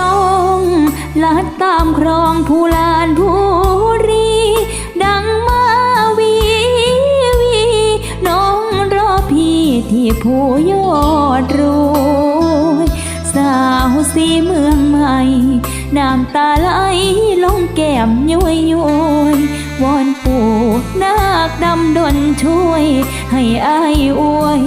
ต้องลัดตามครองผู้ลานผู้รี ดังมาวีวี น้องรอพี่ที่ผู้ยอดรวยสาวสีเมืองใหม่ น้ำตาไหลลงแก้มย้อยย้อยวอนปู่นาคดำดนช่วย ให้อายอวย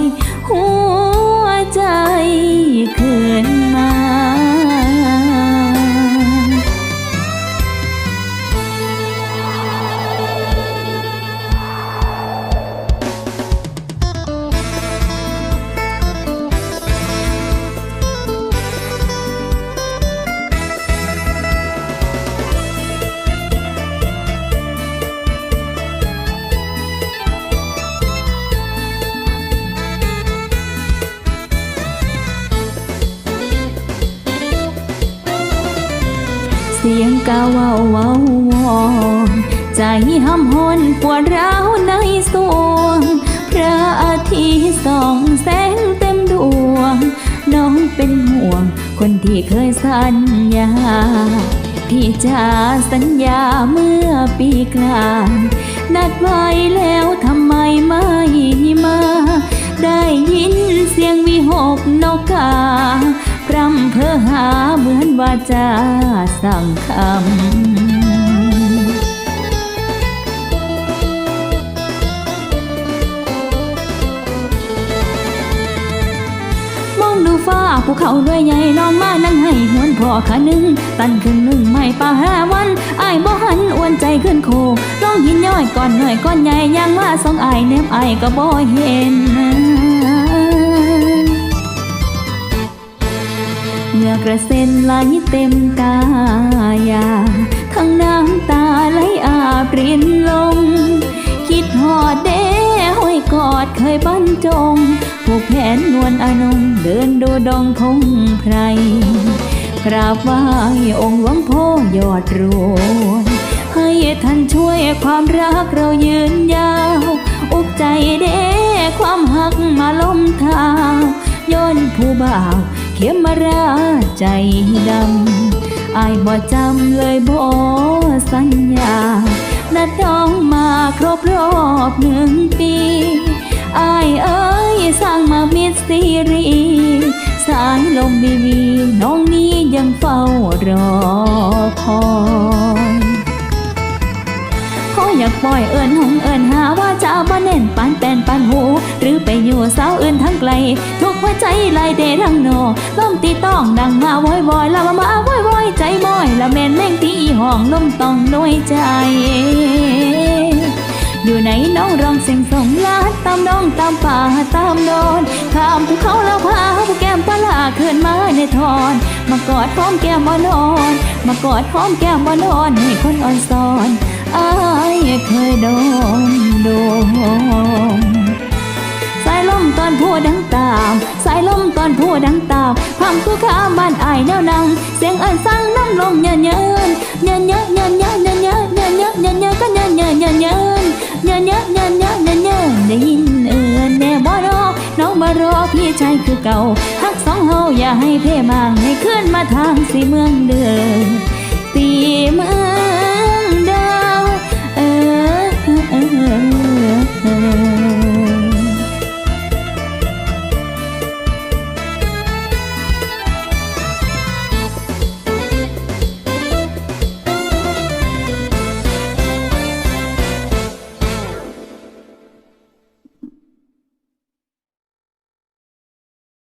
เสียงกาเว้าเว้าวอนใจห้ำหนปวดร้าวในสวง พระอาทิตย์ส่องแสงเต็มดวง น้องเป็นห่วง คนที่เคยสัญญา พี่จะสัญญาเมื่อปีกลาง นัดไว้แล้วทำไมไม่มา ได้ยินเสียงวิหกนกกาำเพ้อหาเหมือนว่าจะสั่งคำมองดูฟ้าภูเขาด้วยใหญ่น้องมานั่งให้หวนพอขาหนึ่งตันครึ่งหนึ่งไม่ป่าห้าวันอายบ่หันอ้วนใจขึ้นโคน้องหินย้อยก่อนหน่อยก้อนใหญ่ยังว่าสองอายเนบอายก็บ่เห็น อกระเซ็นไหลเต็มกายาทั้งน้ำตาไหลอาบรินลง คิดหอดเด้ห้อยกอดเคยบรรจงผูกแขนนวลอนงเดินดูดองพงไพรกราบไหว้องค์หลวงพ่อยอดรวยให้ท่านช่วยความรักเรายืนยาว อุกใจเด้ความหักมาล้มท้าย้อนผู้บ่าว เข็มมาราใจดำอายบ่จำเลยบ่สัญญา นัดน้องมาครบรอบหนึ่งปีอายเอ้ยสร้างมามิดซีรีสายลมบีบีน้องนี้ยังเฝ้ารอคอยขออยากปล่อยเอิญหงเอิญหาว่าจะบ่เน้นปานแปนปานหู หรือไปอยู่สาวอื่นทั้งไกลทุ ใจลายเดทั้งโนล้มตีต้องดังมาโวอยวอยละมามาโวอยวอยใจบอยละแม่นแม่งตีห้องลมต้องน้อยใจอยู่ไหนน้องร้องเสียงส่งลาดตามน้องตามป่าตามโดนข้ามภูเขาแล้วพาผู้แก้มตาลาขึ้นมาในทอน มากอดพร้อมแก้มบ่นอน มากอดพร้อมแก้มบ่นอนให้คนอ่อนสอนอายเคยโดน มตอนพูดดังตาม สายลมตอนพูดดังตามความคู่ข้าบ้านอายแนวนังเสียงเอิญสั่งน้ำลมเยินเยินเยินเยินเยินเยินเยินเยินเยินเยินเยินเยินก็เยินเยินเยินเยินเยินเยินเยินเยินเยินเยินได้ยินเอิญแน่บ่รอน้องมารอพี่ชายคือเก่าฮักสองเฮาอย่าให้เพ่มางให้ขึ้นมาทางสีเมืองเดือสีเมือง